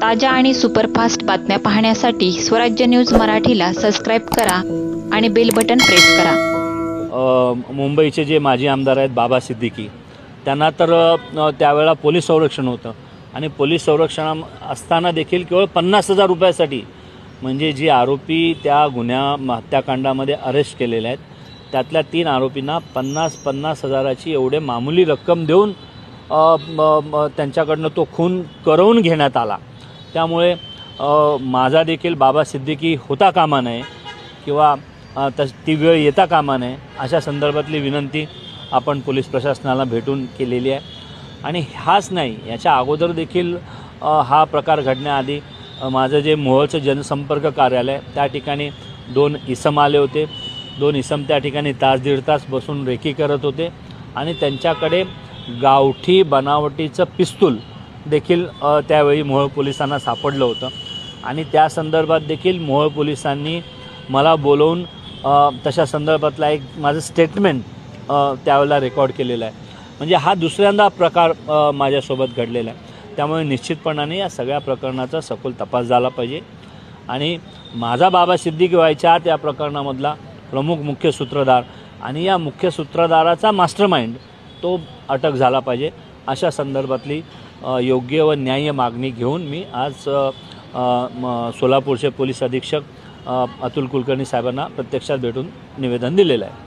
ताज्या आणि सुपरफास्ट बातम्या पाहण्यासाठी स्वराज्य न्यूज मराठीला सबस्क्राईब करा आणि बेल बटन प्रेस करा. मुंबईचे जे माजी आमदार आहेत बाबा सिद्दीकी त्यांना तर त्यावेळा त्यावेळेला पोलीस संरक्षण होतं. आणि पोलीस संरक्षण असताना देखील केवळ पन्नास हजार रुपयासाठी म्हणजे जी आरोपी त्या गुन्ह्या हत्याकांडामध्ये अरेस्ट केलेले आहेत त्यातल्या तीन आरोपींना पन्नास पन्नास हजाराची एवढे मामूली रक्कम देऊन त्यांच्याकडनं तो खून करवून घेण्यात आला. त्यामुळे माझा देखील बाबा सिद्दीकी होता कामा नये किंवा तस ती वेळ येता कामा नये अशा संदर्भातली विनंती आपण पोलीस प्रशासनाला भेटून केलेली आहे. आणि हाच नाही याच्या अगोदर देखील हा प्रकार घडण्याआधी माझं जे मोहोळचं जनसंपर्क कार्यालय त्या ठिकाणी दोन इसम आले होते. दोन इसम त्या ठिकाणी तास दीड तास बसून रेकी करत होते. आणि त्यांच्याकडे गावठी बनावटीचं पिस्तूल देखील त्यावेळी मोहोळ पोलिसांना सापडलं होतं. आणि त्या संदर्भात देखील मोहोळ पोलिसांनी मला बोलवून तशा संदर्भातला एक माझं स्टेटमेंट त्यावेळेला रेकॉर्ड केलेलं आहे. म्हणजे हा दुसऱ्यांदा प्रकार माझ्यासोबत घडलेला आहे. त्यामुळे निश्चितपणाने या सगळ्या प्रकरणाचा सखोल तपास झाला पाहिजे. आणि माझा बाबा सिद्दीकी व्हायच्या आत या प्रकरणामधला प्रमुख मुख्य सूत्रधार आणि या मुख्य सूत्रधाराचा मास्टर माइंड तो अटक झाला पाहिजे. अशा संदर्भातली योग्य व न्याय्य मागणी घेऊन मी आज सोलापूरचे पोलीस अधीक्षक अतुल कुलकर्णी साहेबांना प्रत्यक्षात भेटून निवेदन दिलेलं आहे.